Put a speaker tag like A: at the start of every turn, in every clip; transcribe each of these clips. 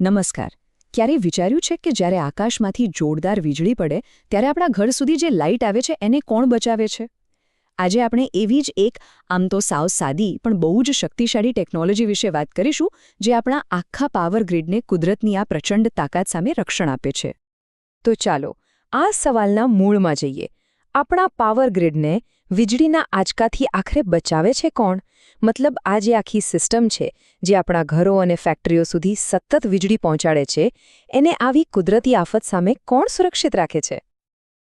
A: નમસ્કાર. ક્યારેય વિચાર્યું છે કે જ્યારે આકાશમાંથી જોરદાર વીજળી પડે, ત્યારે આપણા ઘર સુધી જે લાઇટ આવે છે, એને કોણ બચાવે છે? આજે આપણે એવી જ એક, આમ તો સાવ સાદી, પણ બહુ જ શક્તિશાળી ટેકનોલોજી વિશે વાત કરીશું, જે આપણા આખા પાવર ગ્રીડને કુદરતની આ પ્રચંડ તાકાત સામે રક્ષણ આપે છે.
B: તો ચાલો, આ સવાલના મૂળમાં જઈએ. આપણા પાવર ગ્રીડને વીજળીના આંચકાથી આખરે બચાવે છે કોણ? મતલબ આ જે આખી સિસ્ટમ છે, જે આપણા ઘરો અને ફેક્ટરીઓ સુધી સતત વીજળી પહોંચાડે છે, એને આવી કુદરતી આફત સામે કોણ સુરક્ષિત રાખે છે?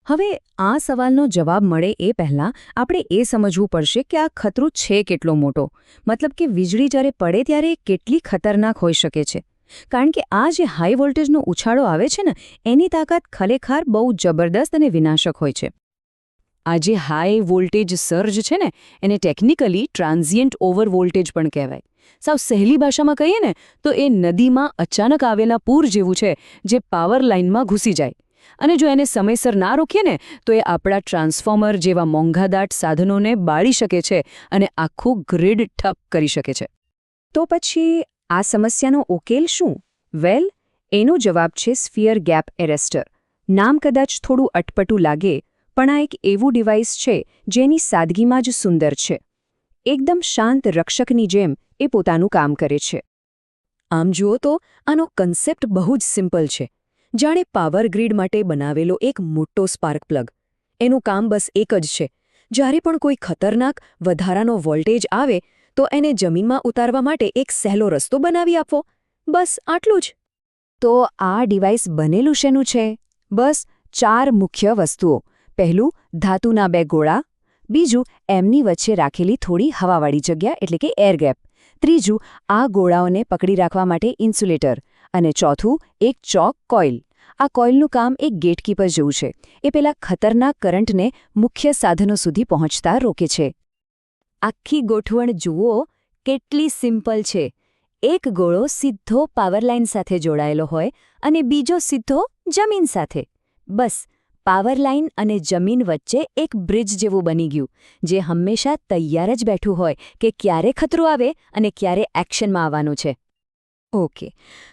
A: હવે આ સવાલનો જવાબ મળે એ પહેલાં આપણે એ સમજવું પડશે કે આ ખતરો છે કેટલો મોટો. મતલબ કે વીજળી જ્યારે પડે ત્યારે કેટલી ખતરનાક હોઈ શકે છે. કારણ કે આ જે હાઈ વોલ્ટેજનો ઉછાળો આવે છે ને, એની તાકાત ખરેખર બહુ જબરદસ્ત અને વિનાશક હોય છે. આ જે હાઈ વોલ્ટેજ સર્જ છે ને, એને ટેકનિકલી ટ્રાન્ઝિયન્ટ ઓવર વોલ્ટેજ પણ કહેવાય. સાવ સહેલી ભાષામાં કહીએ ને, તો એ નદીમાં અચાનક આવેલા પૂર જેવું છે, જે પાવર લાઇનમાં ઘૂસી જાય. અને જો એને સમયસર ના રોકીએ ને, તો એ આપણા ટ્રાન્સફોર્મર જેવા મોંઘાદાટ સાધનોને બાળી શકે છે અને આખું ગ્રીડ ઠપ કરી શકે છે.
B: તો પછી આ સમસ્યાનો ઉકેલ શું? વેલ એનો જવાબ છે સ્ફિયર ગેપ એરેસ્ટર નામ કદાચ થોડું અટપટું લાગે પણ આ એક એવું ડિવાઇસ છે, જેની સાદગીમાં જ સુંદર છે. એકદમ શાંત રક્ષકની જેમ એ પોતાનું કામ કરે છે.
A: આમ જુઓ તો, આનો કન્સેપ્ટ બહુ જ સિમ્પલ છે. જાણે પાવર ગ્રીડ માટે બનાવેલો એક મોટો સ્પાર્ક પ્લગ એનું કામ બસ એક જ છે. જ્યારે પણ કોઈ ખતરનાક, વધારાનો વોલ્ટેજ આવે, તો એને જમીનમાં ઉતારવા માટે એક સહેલો રસ્તો બનાવી આપવો. બસ આટલું જ.
B: તો આ ડિવાઇસ બનેલું શેનું છે? બસ ચાર મુખ્ય વસ્તુઓ. પહેલું, ધાતુના બે ગોળા. બીજું, એમની વચ્ચે રાખેલી થોડી હવાવાળી જગ્યા, એટલે કે એરગેપ ત્રીજું, આ ગોળાઓને પકડી રાખવા માટે ઇન્સ્યુલેટર. અને ચોથું, એક ચોક કોઇલ. આ કોઇલનું કામ એક ગેટકીપર જેવું છે. એ પેલા ખતરનાક કરંટને મુખ્ય સાધનો સુધી પહોંચતા રોકે છે. આખી ગોઠવણ જુઓ, કેટલી સિમ્પલ છે. એક ગોળો સીધો પાવરલાઇન સાથે જોડાયેલો હોય અને બીજો સીધો જમીન સાથે. બસ પાવર લાઇન અને જમીન વચ્ચે એક બ્રિજ જેવું બની ગયું, જે હંમેશા તૈયાર જ બેઠું હોય કે ક્યારે ખતરો આવે અને ક્યારે એક્શનમાં આવવાનું છે. ઓકે,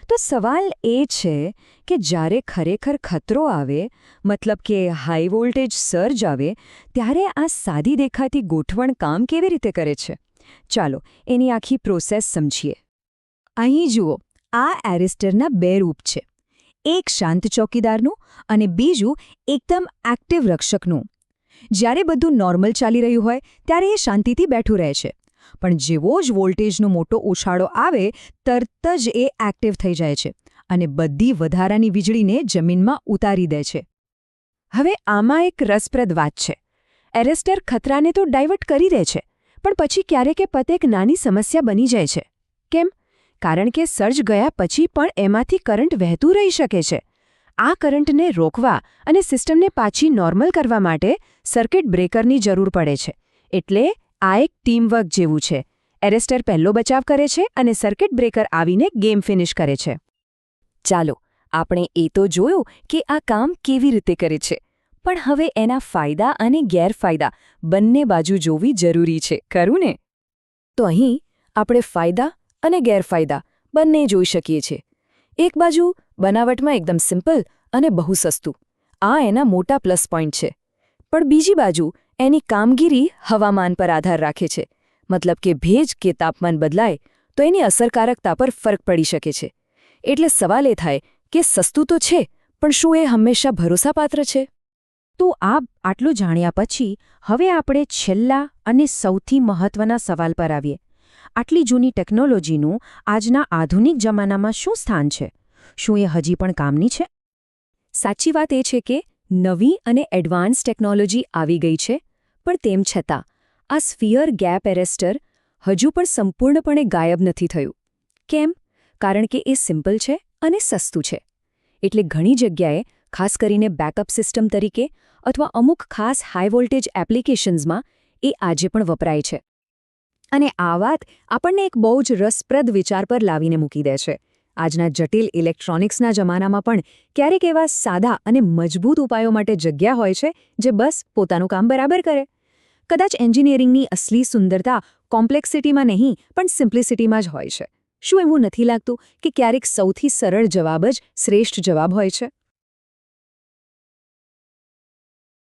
B: તો સવાલ એ છે કે જ્યારે ખરેખર ખતરો આવે, મતલબ કે હાઈ વોલ્ટેજ સર્જ આવે, ત્યારે આ સાદી દેખાતી ગોઠવણ કામ કેવી રીતે કરે છે? ચાલો, એની આખી પ્રોસેસ સમજીએ. અહીં જુઓ, આ એરિસ્ટરના બે રૂપ છે. એક શાંત ચોકીદારનું અને બીજું એકદમ એક્ટિવ રક્ષકનું. જ્યારે બધું નોર્મલ ચાલી રહ્યું હોય, ત્યારે એ શાંતિથી બેઠું રહે છે. પણ જેવો જ વોલ્ટેજનો મોટો ઉછાળો આવે, તરત જ એ એક્ટિવ થઈ જાય છે અને બધી વધારાની વીજળીને જમીનમાં ઉતારી દે છે. હવે આમાં એક રસપ્રદ વાત છે. એરેસ્ટર ખતરાને તો ડાયવર્ટ કરી દે છે, પણ પછી ક્યારેક એ પતે એક નાની સમસ્યા બની જાય છે. કેમ? કારણ કે સર્જ ગયા પછી પણ એમાંથી કરંટ વહેતું રહી શકે છે. આ કરંટને રોકવા અને સિસ્ટમને પાછી નોર્મલ કરવા માટે સર્કિટ બ્રેકરની જરૂર પડે છે. એટલે આ એક ટીમવર્ક જેવું છે. એરેસ્ટર પહેલો બચાવ કરે છે અને સર્કિટ બ્રેકર આવીને ગેમ ફિનિશ કરે છે. ચાલો, આપણે એ તો જોયું કે આ કામ કેવી રીતે કરે છે. પણ હવે એના ફાયદા અને ગેરફાયદા બંને બાજુ જોવી જરૂરી છે, ખરું ને? તો અહીં આપણે ફાયદા અને ગેરફાયદા બંને જોઈ શકીએ છીએ. એક બાજુ બનાવટમાં એકદમ સિમ્પલ અને બહુ સસ્તું. આ એના મોટા પ્લસ પોઈન્ટ છે. પણ બીજી બાજુ એની કામગીરી હવામાન પર આધાર રાખે છે. મતલબ કે ભેજ કે તાપમાન બદલાય તો એની અસરકારકતા પર ફરક પડી શકે છે. એટલે સવાલ એ થાય કે સસ્તું તો છે, પણ શું એ હંમેશા ભરોસાપાત્ર છે? તો આ આટલું જાણ્યા પછી હવે આપણે છેલ્લા અને સૌથી મહત્વના સવાલ પર આવીએ. આટલી જૂની ટેકનોલોજીનું આજના આધુનિક જમાનામાં શું સ્થાન છે? શું એ હજી પણ કામની છે? સાચી વાત એ છે કે નવી અને એડવાન્સ ટેકનોલોજી આવી ગઈ છે, પણ તેમ છતાં, આ સ્ફિયર ગેપ એરેસ્ટર હજુ પણ સંપૂર્ણપણે ગાયબ નથી થયું. કેમ? કારણ કે એ સિમ્પલ છે અને સસ્તું છે. એટલે ઘણી જગ્યાએ, ખાસ કરીને બેકઅપ સિસ્ટમ તરીકે અથવા અમુક ખાસ હાઈ વોલ્ટેજ એપ્લિકેશન્સમાં એ આજે પણ વપરાય છે. અને આ વાત આપણને એક બહુ જ રસપ્રદ વિચાર પર લાવીને મૂકી દે છે. આજના જટિલ ઇલેક્ટ્રોનિક્સના જમાનામાં પણ ક્યારેક એવા સાદા અને મજબૂત ઉપાયો માટે જગ્યા હોય છે, જે બસ પોતાનું કામ બરાબર કરે. કદાચ એન્જિનિયરિંગની અસલી સુંદરતા કોમ્પ્લેક્સિટીમાં નહીં, પણ સિમ્પ્લિસિટીમાં જ હોય છે. શું એવું નથી લાગતું કે ક્યારેક સૌથી સરળ જવાબ જ શ્રેષ્ઠ જવાબ હોય છે?